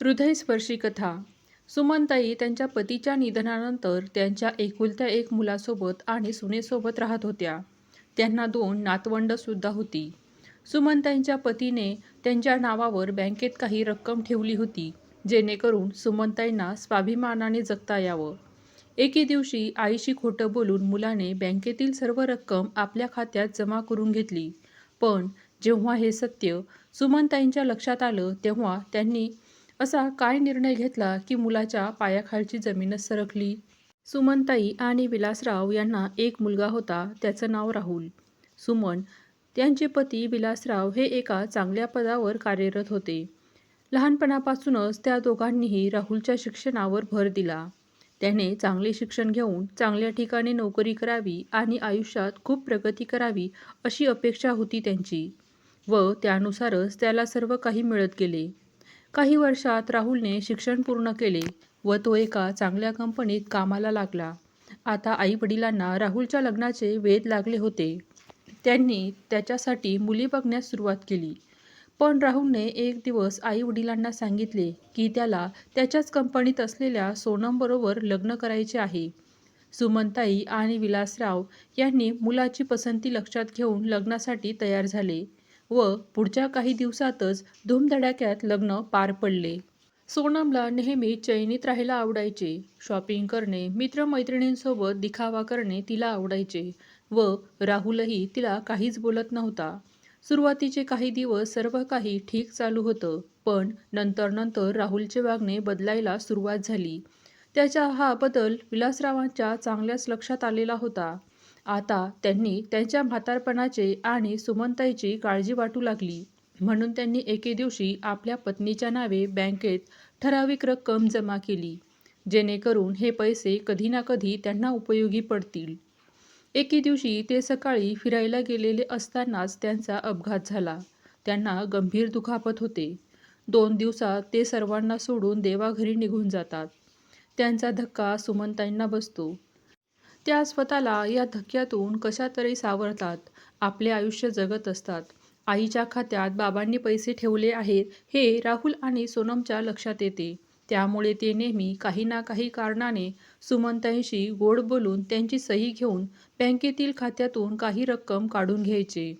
हृदयस्पर्शी कथा. सुमनताई त्यांच्या पतीच्या निधनानंतर त्यांच्या एकुलत्या एक मुलासोबत आणि सुनेसोबत राहत होत्या. त्यांना दोन नातवंडसुद्धा होती. सुमनताईंच्या पतीने त्यांच्या नावावर बँकेत काही रक्कम ठेवली होती जेणेकरून सुमनताईंना स्वाभिमानाने जगता यावं. एके दिवशी आईशी खोटं बोलून मुलाने बँकेतील सर्व रक्कम आपल्या खात्यात जमा करून घेतली. पण जेव्हा हे सत्य सुमनताईंच्या लक्षात आलं तेव्हा त्यांनी असा काय निर्णय घेतला की मुलाच्या पायाखालची जमीनच सरकली? सुमनताई आणि विलासराव यांना एक मुलगा होता त्याचं नाव राहुल. सुमन त्यांचे पती विलासराव हे एका चांगल्या पदावर कार्यरत होते. लहानपणापासूनच त्या दोघांनीही राहुलच्या शिक्षणावर भर दिला. त्याने चांगले शिक्षण घेऊन चांगल्या ठिकाणी नोकरी करावी आणि आयुष्यात खूप प्रगती करावी अशी अपेक्षा होती त्यांची व त्यानुसारच त्याला सर्व काही मिळत गेले. काही वर्षात राहुलने शिक्षण पूर्ण केले व तो एका चांगल्या कंपनीत कामाला लागला. आता आई वडिलांना राहुलच्या लग्नाचे वेध लागले होते. त्यांनी त्याच्यासाठी मुली बघण्यास सुरुवात केली. पण राहुलने एक दिवस आई वडिलांना सांगितले की त्याला त्याच्याच कंपनीत असलेल्या सोनमबरोबर लग्न करायचे आहे. सुमनताई आणि विलासराव यांनी मुलाची पसंती लक्षात घेऊन लग्नासाठी तयार झाले. व पुढच्या काही दिवसातच धूमधडाक्यात लग्न पार पडले. सोनमला नेहमी चैनीत राहायला आवडायचे. शॉपिंग करणे मित्रमैत्रिणींसोबत दिखावा करणे तिला आवडायचे व राहुलही तिला काहीच बोलत नव्हता. सुरुवातीचे काही दिवस सर्व काही ठीक चालू होतं पण नंतर नंतर राहुलचे वागणे बदलायला सुरुवात झाली. त्याचा हा बदल विलासरावांच्या चांगल्याच लक्षात आलेला होता. आता त्यांनी त्यांच्या म्हातारपणाचे आणि सुमनताईची काळजी वाटू लागली. म्हणून त्यांनी एके दिवशी आपल्या पत्नीच्या नावे बँकेत ठराविक रक्कम जमा केली जेणेकरून हे पैसे कधी ना कधी त्यांना उपयोगी पडतील. एके दिवशी ते सकाळी फिरायला गेलेले असतानाच त्यांचा अपघात झाला. त्यांना गंभीर दुखापत होते. दोन दिवसात ते सर्वांना सोडून देवाघरी निघून जातात. त्यांचा धक्का सुमनताईंना बसतो. त्या स्वतःला या धक्क्यातून कशा तरी सावरतात आपले आयुष्य जगत असतात. आईच्या खात्यात बाबांनी पैसे ठेवले आहेत हे राहुल आणि सोनमच्या लक्षात येते. त्यामुळे ते नेहमी काही ना काही कारणाने सुमनताईंशी गोड बोलून त्यांची सही घेऊन बँकेतील खात्यातून काही रक्कम काढून घ्यायचे.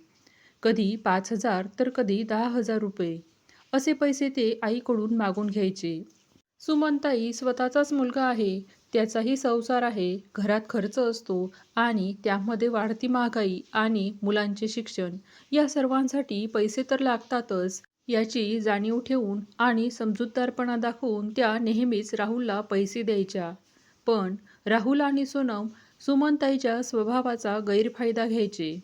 कधी पाच हजार तर कधी दहा हजार रुपये. असे पैसे ते आईकडून मागून घ्यायचे. सुमनताई स्वतःचाच मुलगा आहे त्याचाही संसार आहे घरात खर्च असतो आणि त्यामध्ये वाढती महागाई आणि मुलांचे शिक्षण. या सर्वांसाठी पैसे तर लागतातच याची जाणीव ठेवून आणि समजूतदारपणा दाखवून त्या नेहमीच राहुलला पैसे द्यायच्या. पण राहुल आणि सोनम सुमनताईच्या स्वभावाचा गैरफायदा घ्यायचे.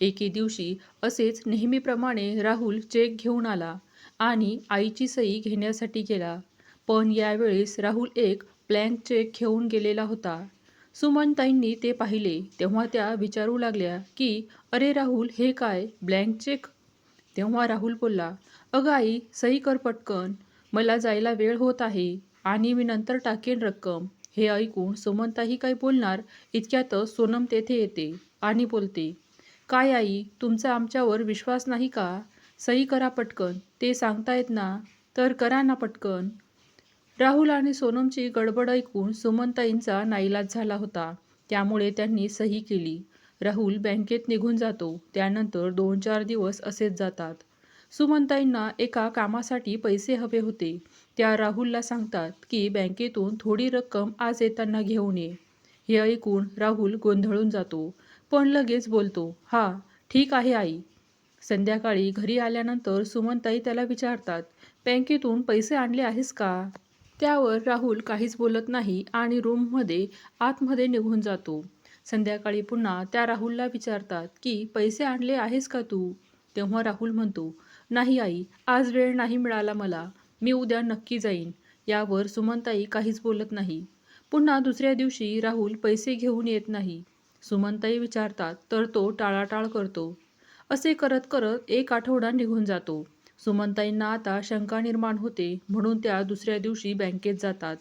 एके दिवशी असेच नेहमीप्रमाणे राहुल चेक घेऊन आला आणि आईची सही घेण्यासाठी गेला. पण यावेळेस राहुल एक ब्लँक चेक घेऊन गेलेला होता. सुमनताईंनी ते पाहिले तेव्हा त्या विचारू लागल्या की अरे राहुल हे काय ब्लँक चेक तेव्हा राहुल बोलला अगं आई सही कर पटकन मला जायला वेळ होत आहे आणि मी नंतर टाकेन रक्कम. हे ऐकून सुमनताई काय बोलणार इतक्यातच सोनम तेथे येते आणि बोलते काय आई तुमचा आमच्यावर विश्वास नाही का? सही करा पटकन ते सांगतायत ना तर करा ना पटकन. राहुल आणि सोनमची गडबड ऐकून सुमनताईंचा नाईलाज झाला होता. त्यामुळे त्यांनी सही केली. राहुल बँकेत निघून जातो. त्यानंतर दोन चार दिवस असेच जातात. सुमनताईंना एका कामासाठी पैसे हवे होते. त्या राहुलला सांगतात की बँकेतून थोडी रक्कम आज येताना घेऊन ये. हे ऐकून राहुल गोंधळून जातो. पण लगेच बोलतो हा ठीक आहे आई. संध्याकाळी घरी आल्यानंतर सुमनताई त्याला विचारतात बँकेतून पैसे आणले आहेस का? त्यावर राहुल काहीच बोलत नाही आणि रूममध्ये आतमध्ये निघून जातो. संध्याकाळी पुन्हा त्या राहुलला विचारतात की पैसे आणले आहेस का तू? तेव्हा राहुल म्हणतो नाही आई आज वेळ नाही मिळाला मला. मी उद्या नक्की जाईन. यावर सुमनताई काहीच बोलत नाही. पुन्हा दुसऱ्या दिवशी राहुल पैसे घेऊन येत नाही. सुमनताई विचारतात तर तो टाळाटाळ करतो. असे करत करत एक आठवडा निघून जातो. सुमनताईंना आता शंका निर्माण होते म्हणून त्या दुसऱ्या दिवशी बँकेत जातात.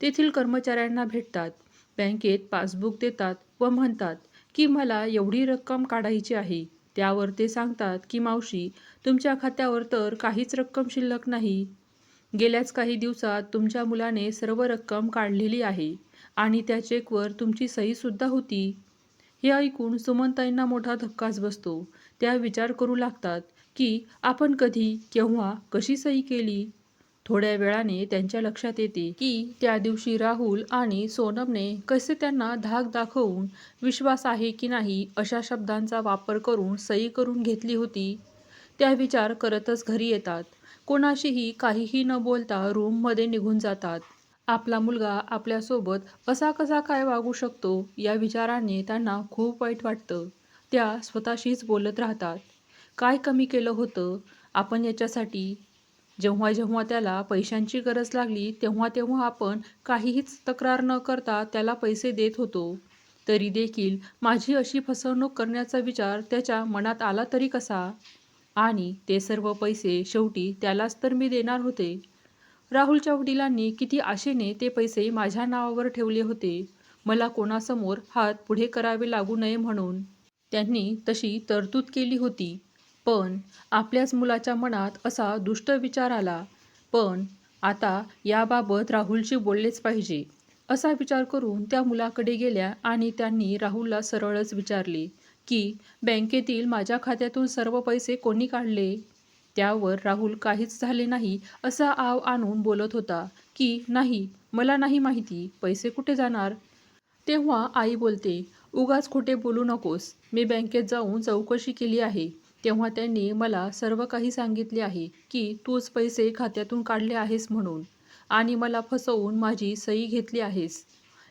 तेथील कर्मचाऱ्यांना भेटतात. बँकेत पासबुक देतात व म्हणतात की मला एवढी रक्कम काढायची आहे. त्यावर ते सांगतात की मावशी तुमच्या खात्यावर तर काहीच रक्कम शिल्लक नाही. गेल्याच काही दिवसात तुमच्या मुलाने सर्व रक्कम काढलेली आहे आणि त्या चेकवर तुमची सहीसुद्धा होती हे ऐकून सुमनताईंना मोठा धक्काच बसतो. त्या विचार करू लागतात की आपण कधी केव्हा कशी सही केली? थोड्या वेळाने त्यांच्या लक्षात येते की त्या दिवशी राहुल आणि सोनमने कसे त्यांना धाक दाखवून विश्वास आहे की नाही अशा शब्दांचा वापर करून सही करून घेतली होती. त्या विचार करतच घरी येतात. कोणाशीही काहीही न बोलता रूममध्ये निघून जातात. आपला मुलगा आपल्यासोबत असा कसा काय वागू शकतो या विचाराने त्यांना खूप वाईट वाटतं. त्या स्वतःशीच बोलत राहतात. काय कमी केलं होतं? आपण याच्यासाठी जेव्हा जेव्हा त्याला पैशांची गरज लागली तेव्हा तेव्हा आपण काहीहीच तक्रार न करता त्याला पैसे देत होतो. तरी देखील माझी अशी फसवणूक करण्याचा विचार त्याच्या मनात आला तरी कसा? आणि ते सर्व पैसे शेवटी त्यालाच तर मी देणार होते. राहुलच्या वडिलांनी किती आशेने ते पैसे माझ्या नावावर ठेवले होते. मला कोणासमोर हात पुढे करावे लागू नये म्हणून. त्यांनी तशी तरतूद केली होती. पण आपल्याच मुलाच्या मनात असा दुष्ट विचार आला. पण आता याबाबत राहुलशी बोललेच पाहिजे असा विचार करून त्या मुलाकडे गेल्या आणि त्यांनी राहुलला सरळच विचारले की बँकेतील माझ्या खात्यातून सर्व पैसे कोणी काढले? त्यावर राहुल काहीच झाले नाही असा आव आणून बोलत होता की नाही मला नाही माहिती पैसे कुठे जाणार? तेव्हा आई बोलते उगाच खोटे बोलू नकोस मी बँकेत जाऊन चौकशी केली आहे. तेव्हा त्यांनी मला सर्व काही सांगितले आहे की तूच पैसे खात्यातून काढले आहेस म्हणून आणि मला फसवून माझी सही घेतली आहेस.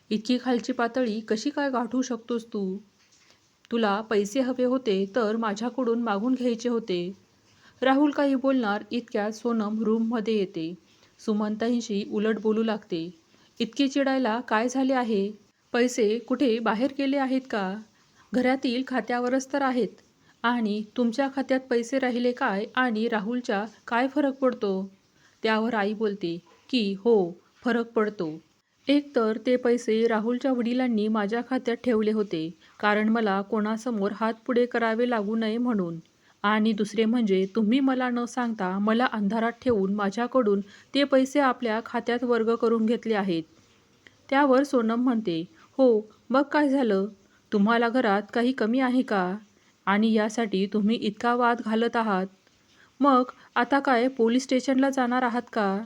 इतकी खालची पातळी कशी काय गाठू शकतोस तू? तुला पैसे हवे होते तर माझ्याकडून मागून घ्यायचे होते. राहुल काही बोलणार इतक्यात सोनम रूममध्ये येते. सुमंताईंशी उलट बोलू लागते. इतके चिडायला काय झाले आहे? पैसे कुठे बाहेर गेले आहेत का? घरातील खात्यावरच तर आहेत. आणि तुमच्या खात्यात पैसे राहिले काय आणि राहुलच्या काय फरक पडतो? त्यावर आई बोलते की हो फरक पडतो. एकतर ते पैसे राहुलच्या वडिलांनी माझ्या खात्यात ठेवले होते कारण मला कोणासमोर हात पुढे करावे लागू नये म्हणून. आणि दुसरे म्हणजे तुम्ही मला न सांगता मला अंधारात ठेवून माझ्याकडून ते पैसे आपल्या खात्यात वर्ग करून घेतले आहेत. त्यावर सोनम म्हणते हो मग काय झालं? तुम्हाला घरात काही कमी आहे का? आणि यासाठी तुम्ही इतका वाद घालत आहात. मग आता काय पोलीस स्टेशनला जाणार आहात का?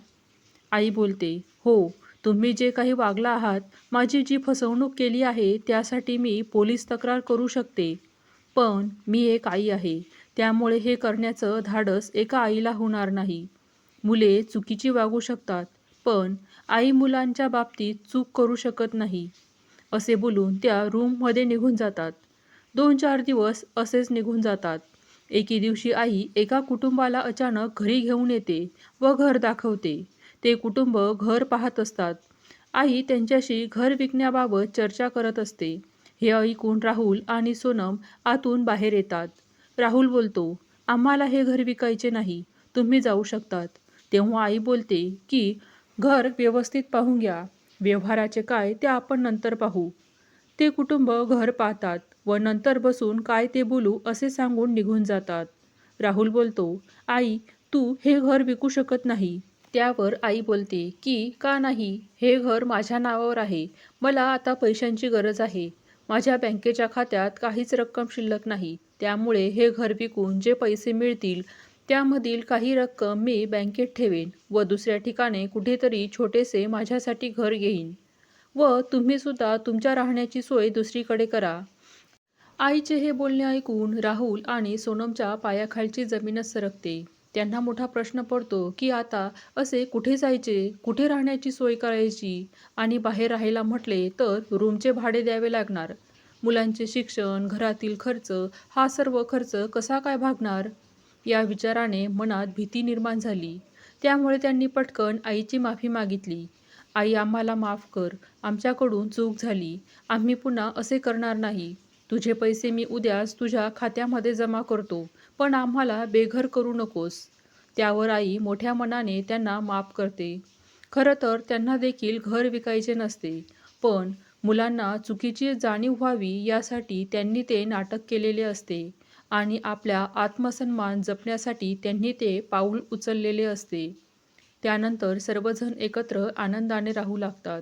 आई बोलते हो तुम्ही जे काही वागला आहात माझी जी फसवणूक केली आहे त्यासाठी मी पोलीस तक्रार करू शकते. पण मी एक आई आहे त्यामुळे हे करण्याचं धाडस एका आईला होणार नाही. मुले चुकीची वागू शकतात पण आई मुलांच्या बाबतीत चूक करू शकत नाही. असे बोलून त्या रूममध्ये निघून जातात. दोन चार दिवस असेच निघून जातात. एके दिवशी आई एका कुटुंबाला अचानक घरी घेऊन येते व घर दाखवते. ते कुटुंब घर पाहत असतात. आई त्यांच्याशी घर विकण्याबाबत चर्चा करत असते. हे ऐकून राहुल आणि सोनम आतून बाहेर येतात. राहुल बोलतो आम्हाला हे घर विकायचे नाही. तुम्ही जाऊ शकतात. तेव्हा आई बोलते की घर व्यवस्थित पाहून घ्या. व्यवहाराचे काय ते आपण नंतर पाहू. ते कुटुंब घर पाहतात. व नंतर बसून काय ते बोलू असे सांगून निघून जातात. राहुल बोलतो आई तू हे घर विकू शकत नाही. त्यावर आई बोलते की का नाही? हे घर माझ्या नावावर आहे. मला आता पैशांची गरज आहे. माझ्या बँकेच्या खात्यात काहीच रक्कम शिल्लक नाही. त्यामुळे हे घर विकून जे पैसे मिळतील त्यामधील काही रक्कम मी बँकेत ठेवेन व दुसऱ्या ठिकाणी कुठेतरी छोटेसे माझ्यासाठी घर घेईन. व तुम्हीसुद्धा तुमच्या राहण्याची सोय दुसरीकडे करा. आईचे हे बोलणे ऐकून राहुल आणि सोनमच्या पायाखालची जमीनच सरकते. त्यांना मोठा प्रश्न पडतो की आता असे कुठे जायचे कुठे राहण्याची सोय करायची आणि बाहेर राहायला म्हटले तर रूमचे भाडे द्यावे लागणार. मुलांचे शिक्षण घरातील खर्च हा सर्व खर्च कसा काय भागणार? या विचाराने मनात भीती निर्माण झाली. त्यामुळे त्यांनी पटकन आईची माफी मागितली. आई आम्हाला माफ कर. आमच्याकडून चूक झाली. आम्ही पुन्हा असे करणार नाही. तुझे पैसे मी उद्याच तुझ्या खात्यामध्ये जमा करतो पण आम्हाला बेघर करू नकोस. त्यावर आई मोठ्या मनाने त्यांना माफ करते. खरं तर त्यांना देखील घर विकायचे नसते पण मुलांना चुकीची जाणीव व्हावी यासाठी त्यांनी ते नाटक केलेले असते आणि आपल्या आत्मसन्मान जपण्यासाठी त्यांनी ते पाऊल उचललेले असते. त्यानंतर सर्वजण एकत्र आनंदाने राहू लागतात.